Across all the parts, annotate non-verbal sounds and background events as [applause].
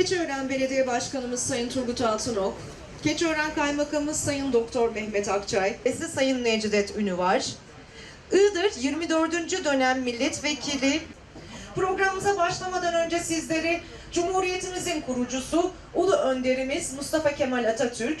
Keçiören Belediye Başkanımız Sayın Turgut Altınok, Keçiören Kaymakamımız Sayın Doktor Mehmet Akçay ve size Sayın Necdet Ünüvar, Iğdır 24. dönem milletvekili Programımıza başlamadan önce sizleri Cumhuriyetimizin kurucusu, Ulu Önderimiz Mustafa Kemal Atatürk,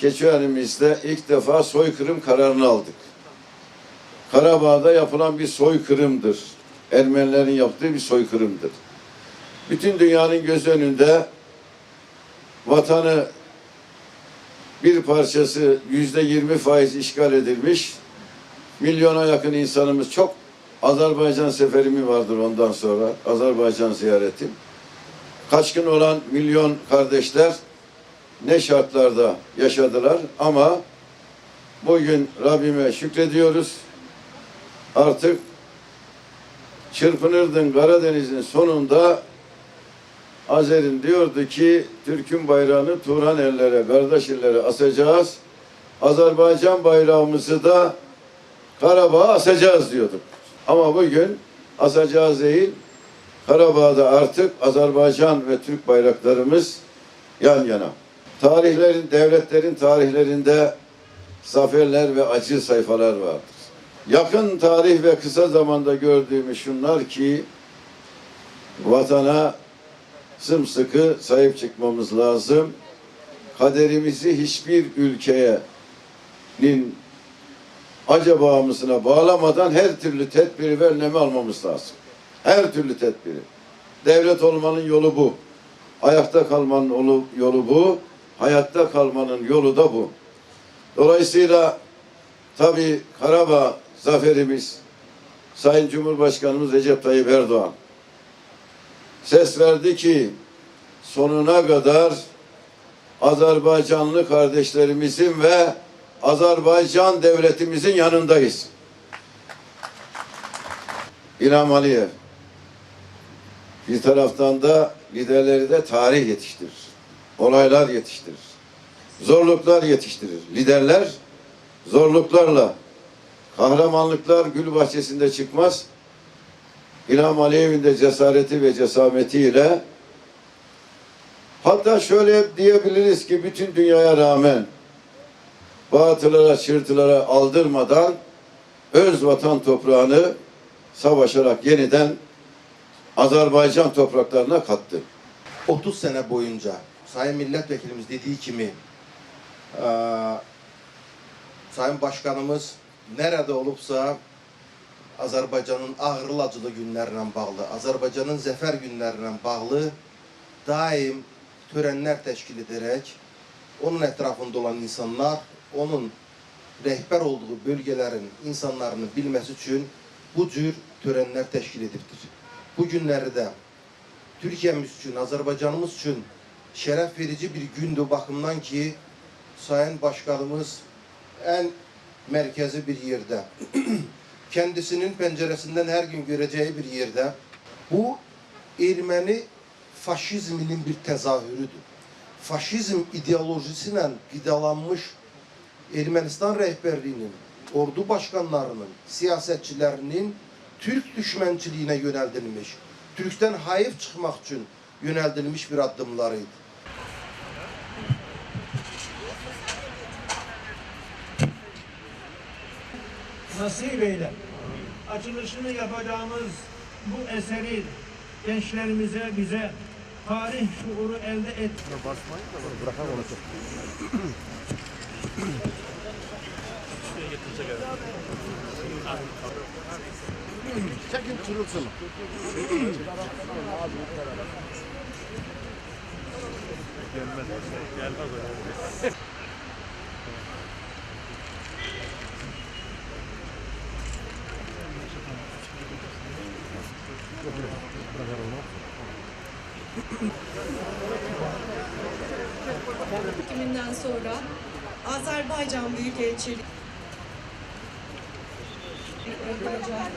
geçenimizde ilk defa soykırım kararını aldık. Karabağ'da yapılan bir soykırımdır. Ermenilerin yaptığı bir soykırımdır. Bütün dünyanın göz önünde vatanı bir parçası yüzde yirmi faiz işgal edilmiş. Milyona yakın insanımız çok Azerbaycan seferimi vardır ondan sonra. Azerbaycan ziyaretim. Kaçkın olan milyon kardeşler ne şartlarda yaşadılar ama bugün Rabbime şükrediyoruz. Artık çırpınırdın Karadeniz'in sonunda Azer'in diyordu ki Türk'ün bayrağını Turan ellere, kardeş ellere asacağız. Azerbaycan bayrağımızı da Karabağ'a asacağız diyorduk. Ama bugün asacağız değil, Karabağ'da artık Azerbaycan ve Türk bayraklarımız yan yana. Tarihlerin, devletlerin tarihlerinde zaferler ve acı sayfalar vardır. Yakın tarih ve kısa zamanda gördüğümüz şunlar ki vatana sımsıkı sahip çıkmamız lazım. Kaderimizi hiçbir ülkenin acabamısına bağlamadan her türlü tedbiri ve önlemi almamız lazım. Her türlü tedbiri. Devlet olmanın yolu bu. Ayakta kalmanın yolu bu. Hayatta kalmanın yolu da bu. Dolayısıyla tabi Karabağ zaferimiz Sayın Cumhurbaşkanımız Recep Tayyip Erdoğan ses verdi ki sonuna kadar Azerbaycanlı kardeşlerimizin ve Azerbaycan devletimizin yanındayız. İlham Aliyev bir taraftan da liderleri de tarih yetiştirir. Olaylar yetiştirir. Zorluklar yetiştirir. Liderler zorluklarla kahramanlıklar gül bahçesinde çıkmaz. İlham Aliyev'in de cesareti ve cesametiyle hatta şöyle diyebiliriz ki bütün dünyaya rağmen batılara, çırtılara aldırmadan öz vatan toprağını savaşarak yeniden Azerbaycan topraklarına kattı. 30 sene boyunca Sayın Milletvekilimiz dediği kimi e, Sayın Başkanımız nerede olubsa Azərbaycanın ağrılacılı günlərlə bağlı, Azərbaycanın zəfər günlərlə bağlı daim törənlər təşkil edərək onun ətrafında olan insanlar, onun rəhbər olduğu bölgələrin insanlarını bilməsi üçün bu cür törənlər təşkil edibdir. Bu günləri də Türkiyəmiz üçün, Azərbaycanımız üçün şeref verici bir gündü bakımdan ki Sayın Başkanımız en merkezi bir yerde, [clears throat] kendisinin penceresinden her gün göreceği bir yerde bu Ermeni faşizminin bir tezahürüdür. Faşizm ideolojisiyle gıdalanmış Ermenistan rehberliğinin, ordu başkanlarının, siyasetçilerinin Türk düşmançılığına yöneltilmiş, Türk'ten hayıf çıkmak için yöneltilmiş bir adımlarıydı. nasip eyle. Açılışını yapacağımız bu eseri gençlerimize, bize tarih şuuru elde et. Basmayın da. Çekin çırılsın. Gelmez. Gelmez. Hükümünden sonra Azerbaycan Büyükelçiliği Azerbaycan